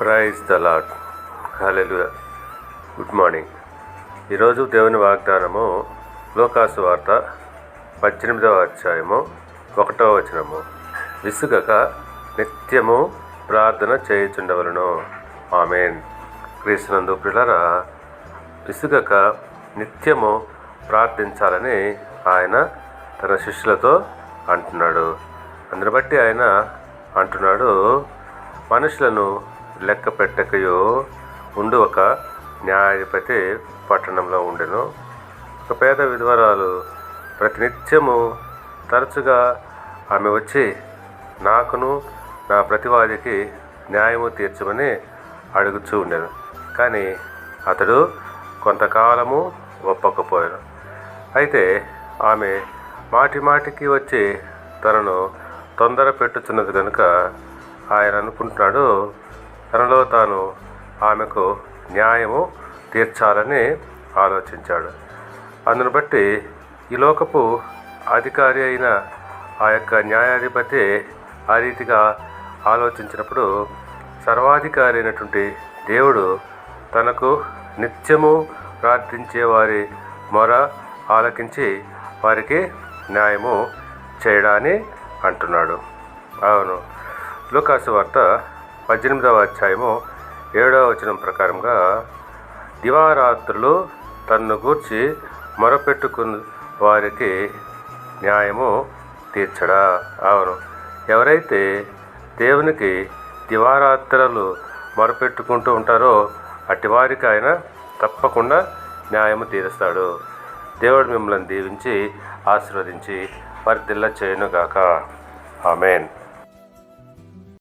Praise the lord good morning ఈరోజు దేవుని వాగ్దానము లోకాసు వార్త పద్దెనిమిదవ అధ్యాయము ఒకటవ వచనము. విసుగక నిత్యము ప్రార్థన చేయుచుండవలను. ఆమెన్. క్రీస్తునందు పిల్లరా విసుగక నిత్యము ప్రార్థించాలని ఆయన తన శిష్యులతో అంటున్నాడు. అందుని బట్టి ఆయన అంటున్నాడు మనుషులను లెక్క పెట్టకయో ఉండు ఒక న్యాయాధిపతి పట్టణంలో ఉండెను. ఒక పేద విధవరాలు ప్రతినిత్యము తరచుగా ఆమె వచ్చి నాకును నా ప్రతివాదికి న్యాయము తీర్చమని అడుగుచూ ఉండెను. కానీ అతడు కొంతకాలము ఒప్పకపోయాను. అయితే ఆమె మాటి మాటికి వచ్చి తనను తొందర పెట్టుచున్నది కనుక ఆయన అనుకుంటున్నాడు తనలో తాను ఆమెకు న్యాయము తీర్చాలని ఆలోచించాడు. అందును బట్టి ఈ లోకపు అధికారి అయిన ఆ యొక్క న్యాయాధిపతి ఆ రీతిగా ఆలోచించినప్పుడు సర్వాధికారి అయినటువంటి దేవుడు తనకు నిత్యము ప్రార్థించే వారి మొర ఆలకించి వారికి న్యాయము చేయడాన్ని అంటున్నాడు. అవును. లుకాసు వార్త పద్దెనిమిదవ అధ్యాయము ఏడవ వచనం ప్రకారంగా దివారాత్రులు తన్ను గూర్చి మొరపెట్టుకున్న వారికి న్యాయము తీర్చడా. అవును. ఎవరైతే దేవునికి దివారాత్రులు మొరపెట్టుకుంటూ ఉంటారో అట్టి వారికి ఆయన తప్పకుండా న్యాయము తీరుస్తాడు. దేవుడు మిమ్మల్ని దీవించి ఆశీర్వదించి వర్ధిల్ల చేయనుగాక. ఆమెన్.